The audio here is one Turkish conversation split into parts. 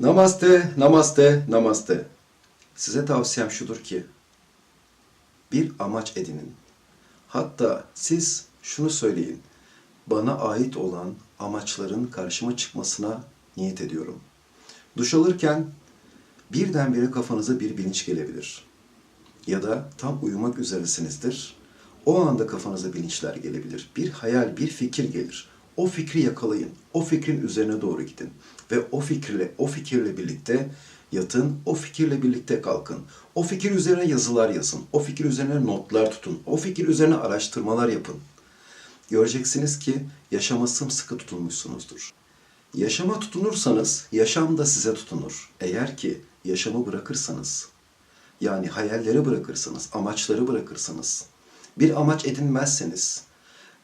Namaste, namaste, namaste. Size tavsiyem şudur ki, bir amaç edinin. Hatta siz şunu söyleyin, bana ait olan amaçların karşıma çıkmasına niyet ediyorum. Duş alırken birdenbire kafanıza bir bilinç gelebilir. Ya da tam uyumak üzeresinizdir. O anda kafanıza bilinçler gelebilir. Bir hayal, bir fikir gelir. O fikri yakalayın. O fikrin üzerine doğru gidin. Ve o fikirle, o fikirle birlikte yatın, o fikirle birlikte kalkın. O fikir üzerine yazılar yazın. O fikir üzerine notlar tutun. O fikir üzerine araştırmalar yapın. Göreceksiniz ki yaşama sımsıkı tutunmuşsunuzdur. Yaşama tutunursanız yaşam da size tutunur. Eğer ki yaşamı bırakırsanız, yani hayalleri bırakırsanız, amaçları bırakırsanız, bir amaç edinmezseniz,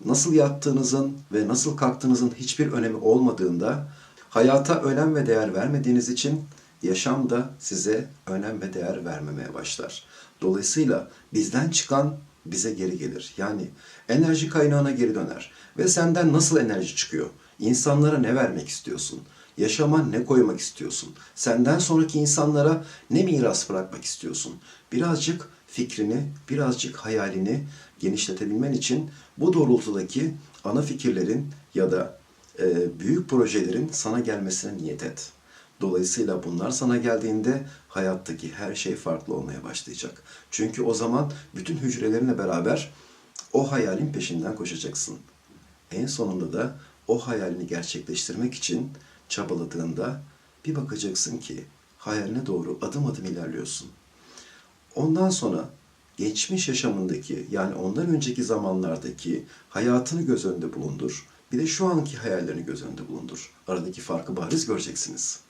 nasıl yattığınızın ve nasıl kalktığınızın hiçbir önemi olmadığında, hayata önem ve değer vermediğiniz için yaşam da size önem ve değer vermemeye başlar. Dolayısıyla bizden çıkan bize geri gelir. Yani enerji kaynağına geri döner. Ve senden nasıl enerji çıkıyor? İnsanlara ne vermek istiyorsun? Yaşama ne koymak istiyorsun? Senden sonraki insanlara ne miras bırakmak istiyorsun? Birazcık fikrini, birazcık hayalini genişletebilmen için bu doğrultudaki ana fikirlerin ya da e, büyük projelerin sana gelmesine niyet et. Dolayısıyla bunlar sana geldiğinde hayattaki her şey farklı olmaya başlayacak. Çünkü o zaman bütün hücrelerinle beraber o hayalin peşinden koşacaksın. En sonunda da o hayalini gerçekleştirmek için çabaladığında bir bakacaksın ki hayaline doğru adım adım ilerliyorsun. Ondan sonra geçmiş yaşamındaki yani ondan önceki zamanlardaki hayatını göz önünde bulundur. Bir de şu anki hayallerini göz önünde bulundur. Aradaki farkı bariz göreceksiniz.